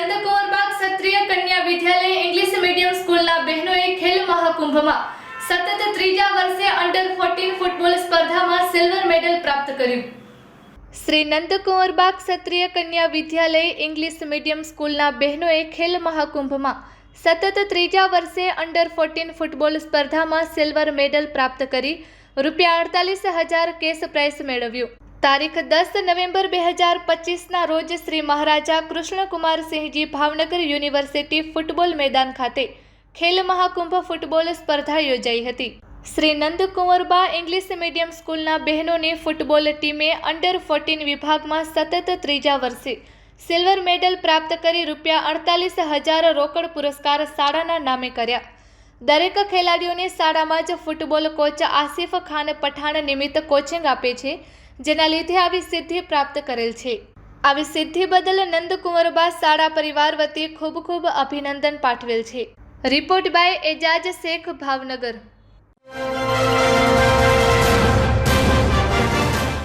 નંદકુંવરબાગ ક્ષત્રિય કન્યા વિદ્યાલય English medium સ્કૂલના બહેનોએ ખેલ મહાકુંભમાં સતત ત્રીજા વર્ષે અંડર ફોર્ટીન ફૂટબોલ સ્પર્ધામાં સિલ્વર મેડલ પ્રાપ્ત કર્યું. શ્રી નંદકુંવરબાગ ક્ષત્રિય કન્યા વિદ્યાલય ઇંગ્લિશ મીડિયમ સ્કૂલના બહેનોએ ખેલ મહાકુંભમાં સતત ત્રીજા વર્ષે અંડર ફોર્ટીન ફૂટબોલ સ્પર્ધામાં સિલ્વર મેડલ પ્રાપ્ત કરી રૂપિયા અડતાલીસ હજાર કેસ પ્રાઇઝ મેળવ્યું. તારીખ દસ નવેમ્બર બે હજાર પચીસના રોજ શ્રી મહારાજા કૃષ્ણકુમારસિંહજી ભાવનગર યુનિવર્સિટી ફૂટબોલ મેદાન ખાતે ખેલ મહાકુંભ ફૂટબોલ સ્પર્ધા યોજાઈ હતી. શ્રી નંદકુંવરબા ઇંગ્લિશ મીડિયમ સ્કૂલના બહેનોની ફૂટબોલ ટીમે અંડર ફોર્ટીન વિભાગમાં સતત ત્રીજા વર્ષે સિલ્વર મેડલ પ્રાપ્ત કરી રૂપિયા અડતાલીસ હજાર રોકડ પુરસ્કાર શાળાના નામે કર્યા. દરેક ખેલાડીઓને શાળામાં જ ફૂટબોલ કોચ આસિફ ખાન પઠાણ નિમિત્ત કોચિંગ આપે છે. જેના લીધે આવી સિદ્ધિ પ્રાપ્ત કરેલ છે. આવી સિદ્ધિ બદલ નંદકુંવરબા શાળા પરિવાર વતી ખૂબ ખૂબ અભિનંદન પાઠવેલ છે. Report by Ejaz Shaikh Bhavnagar.